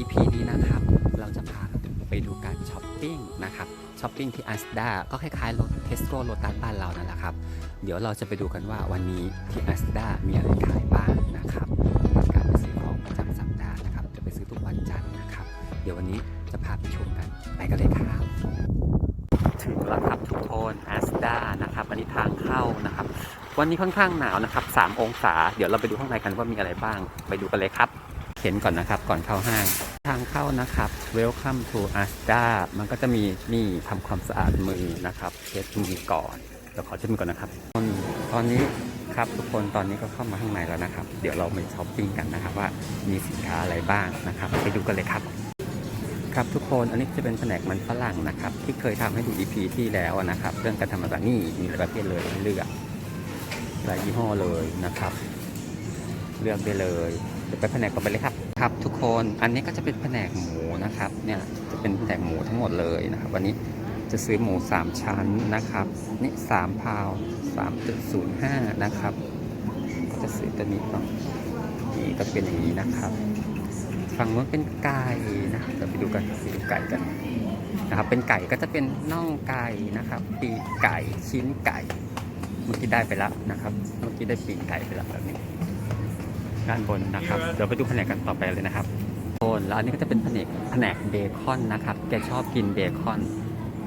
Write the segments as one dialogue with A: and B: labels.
A: EP นี้นะครับ เราจะพาไปดูการช้อปปิ้งนะครับช้อปปิ้งที่อัสดาก็คล้ายๆรถเทสโก้โ t ตัสบ้านเรานั่นแหละครับ เดี๋ยวเราจะไปดูกันว่าวันนี้ที่อัสดามีอะไรขายบ้างนะครับการไปซื้อของประจำสัปดาห์นะครับ จะไปซื้อทุกวันจันทร์นะครับ เดี๋ยววันนี้จะพาไปชมกันไปกันเลยครับถึงแล้วครับทุกคนอัสดานะครับอันนี้ทางเข้านะครับ วันนี้ค่อนข้างหนาวนะครับ 3 องศา เดี๋ยวเราไปดูข้างในกันว่ามีอะไรบ้าง ไปดูกันเลยครับ เขียนก่อนนะครับ ก่อนเข้าห้าง ทางเข้านะครับ Welcome to Asda มันก็จะมีนี่ทำความสะอาดมือนะครับเช็ดมือก่อนเดี๋ยวขอเช็ดมือก่อนนะครับตอนตอนนี้ครับทุกคนตอนนี้ก็เข้ามาข้างในแล้วนะครับ เดี๋ยวเราไปช้อปปิ้งกันนะครับว่ามีสินค้าอะไรบ้างนะครับ ไปดูกันเลยครับ ครับทุกคนอันนี้จะเป็นแผนกมันฝรั่งนะครับ ที่เคยทำให้ดู EP ที่แล้วนะครับ เรื่องการทำอะไรนี่มีหลายประเภทเลยเลือกหลายยี่ห้อเลยนะครับ เลือกได้เลย เดี๋ยวไปแผนกต่อไปเลยครับครับ ทุกคนอันนี้ก็จะเป็นแผนกหมูนะครับเนี่ยจะเป็นแผนกหมูทั้งหมดเลยนะครับ วันนี้จะซื้อหมู 3 ชั้นนะครับนี่3พาว3.05นะครับ ก็จะซื้อตัวนี้เนาะนี่ก็เป็นอย่างนี้นะครับ ฝั่งนู้นเป็นไก่นะเดี๋ยวไปดูกันไปดูไก่กันนะครับ เป็นไก่ก็จะเป็นน่องไก่นะครับ ปีกไก่ชิ้นไก่ เมื่อกี้ได้ไปแล้วนะครับ เมื่อกี้ได้ปีกไก่ไปแล้วแบบนี้ ด้านบนนะครับ เดี๋ยวไปดูแผนกกันต่อไปเลยนะครับโอนแล้วอันนี้ก็จะเป็นแผนกแผนกเบคอนนะครับแกชอบกินเบคอน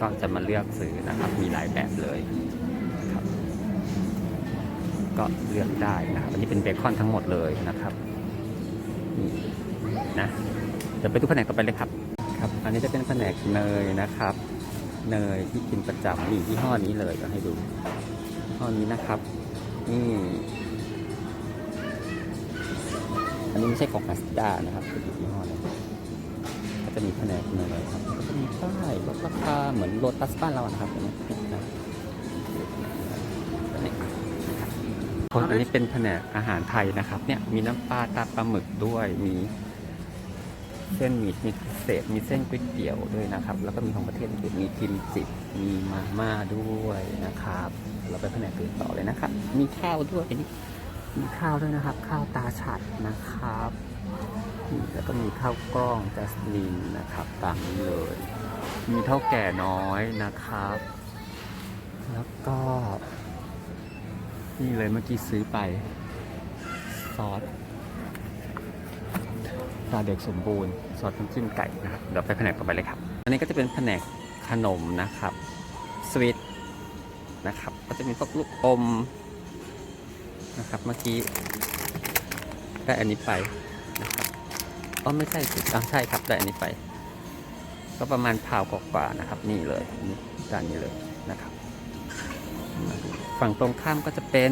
A: ก็จะมาเลือกซื้อนะครับ มีหลายแบบเลยนะครับ ก็เลือกได้นะครับ อันนี้เป็นเบคอนทั้งหมดเลยนะครับนี่นะเดี๋ยวไปดูแผนกต่อไปเลยครับครับ อันนี้จะเป็นแผนกเนยนะครับ เนยที่กินประจำนี่ยี่ห้อนี้เลยก็ให้ดูยี่ห้อนี้นะครับนี่อั นนี้ไม่ใช่ของ a สดานะครับเป็นยี่ห้อหนึงก็จะมีแผนกเนยครับก็จะมีป้ายลดราคาเหมือนโลตัสบ้านเรานะครับอันนี้นะครับคนอันนี้เป็นแผนกอาหารไทยนะครับ เนี่ยมีน้ำปลาตาปลาหมึกด้วยมีเส้นหมี่มีเศษมีเส้นก๋วยเตี๋ยวด้วยนะครับ แล้วก็มีของประเทศอื่นมีกิมจิมีมาม่าด้วยนะครับ เราไปแผนกอื่นต่อเลยนะครับ มีข้าวด้วยอันี่ มีข้าวด้วยนะครับ ข้าวตาฉัดนะครับแล้วก็มีข้าวกล้องจัสมินนะครับตามนี้เลย มีเท่าแก่น้อยนะครับ แล้วก็ นี่เลยเมื่อกี้ซื้อไปซอสตาเด็กสมบูรณ์ซอสน้ำจิ้มไก่นะครับเดี๋ยวไปแผนกต่อไปเลยครับ อันนี้ก็จะเป็นแผนกขนมนะครับ สวีทนะครับ ก็จะมีพวกลูกอม นะครับ เมื่อกี้ได้อันนี้ไปนะครับอ๋อไม่ใช่สิอ๋อใช่ครับได้อันนี้ไป ก็ประมาณพาวกว่าๆนะครับ นี่เลยนี่ด้านนี้เลยนะครับ ฝั่งตรงข้ามก็จะเป็น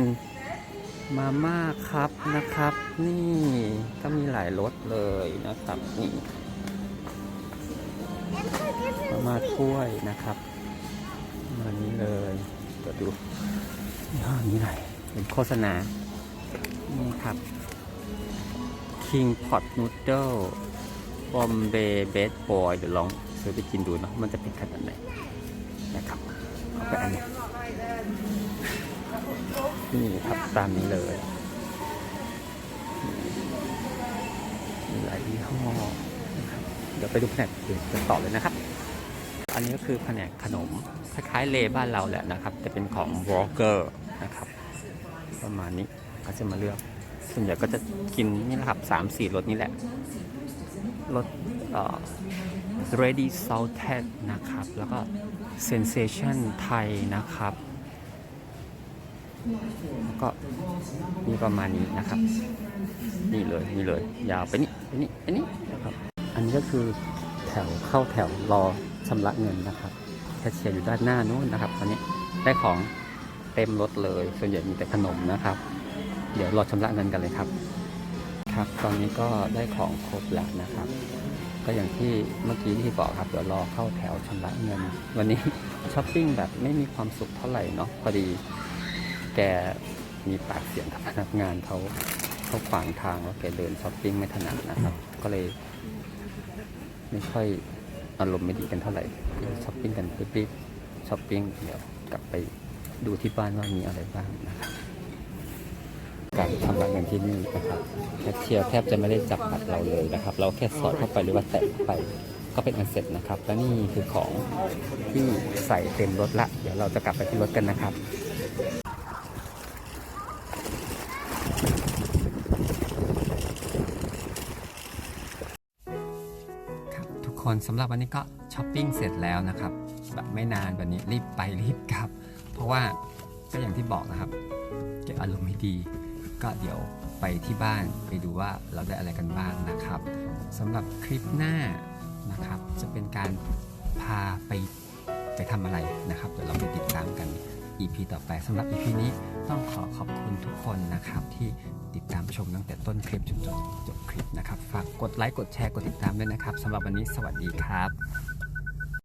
A: มาม่าครับนะครับ นี่ก็มีหลายรสเลยนะครับนี่มาม่าถ้วยนะครับมานี้เลยเดี๋ยวดูยี่ห้อนี้ไหน ป็นโฆษณา นี่ครับ King Pot Noodle Bombay Bad Boy เดี๋ยวลองซื้อไปกินดูเนาะ มันจะเป็นขนาดไหนนะครับเอาไปอันนี้ นี่ครับตามนี้เลยหลายยี่ห้อนะครับเดี๋ยวไปดูแผนกอื่นกันต่อเลยนะครับ อันนี้ก็คือแผนกขนม คล้ายๆเลบ้านเราแหละนะครับ แต่เป็นของ w a l k e r นะครับ ประมาณนี้เขาจะมาเลือก ส่วนใหญ่ก็จะกินนี่แหละครับสามสี่รสนี้แหละรสเอ่อ ready salted นะครับ แล้วก็ sensation ไทยนะครับ แล้วก็มีประมาณนี้นะครับ นี่เลยนี่เลย ยาวไปนี่ไปนี่ไปนี่นะครับ อันนี้ก็คือแถวเข้าแถวรอชำระเงินนะครับแคชเชียร์อยู่ด้านหน้านู้นนะครับ ตอนนี้ได้ของ เต็มรถเลย ส่วนใหญ่มีแต่ขนมนะครับ เดี๋ยวรอชำระเงินกันเลยครับ ครับตอนนี้ก็ได้ของครบแล้วนะครับ ก็อย่างที่เมื่อกี้ที่บอกครับเดี๋ยวรอเข้าแถวชำระเงิน วันนี้ช้อปปิ้งแบบไม่มีความสุขเท่าไหร่เนาะพอดีแกมีปากเสียงกับพนักงานเขาเขาขวางทางแล้วแกเดินช้อปปิ้งไม่ถนัดนะครับ ก็เลย ไม่ค่อยอารมณ์ไม่ดีกันเท่าไหร่ช้อปปิ้งกันรีบๆช้อปปิ้งเดี๋ยวกลับไป ดูที่บ้านว่ามีอะไรบ้างนะครับการชำรเงินที่นี่นะครับแคชเชียร์แทบจะไม่ได้จับบัตรเราเลยนะครับ เราแค่สอดเข้าไปหรือว่าแตะไปก็เป็นอันเสร็จนะครับ และนี่คือของที่ใส่เต็มรถละ เดี๋ยวเราจะกลับไปที่รถกันนะครับครับทุกคนสำหรับวันนี้ก็ช้อปปิ้งเสร็จแล้วนะครับ แบบไม่นานวันนี้รีบไปรีบกลับ เพราะว่าก็อย่างที่บอกนะครับเก็บอารมณ์ไม่ดี ก็เดี๋ยวไปที่บ้านไปดูว่าเราได้อะไรกันบ้างนะครับสำหรับคลิปหน้านะครับ จะเป็นการพาไปไปทำอะไรนะครับ เดี๋ยวเราไปติดตามกัน EP ต่อไปสำหรับ EP นี้ต้องขอขอบคุณทุกคนนะครับ ที่ติดตามชมตั้งแต่ต้นคลิปจนจบจบคลิปนะครับ ฝากกดไลค์กดแชร์กดติดตามด้วยนะครับสำหรับวันนี้สวัสดีครับ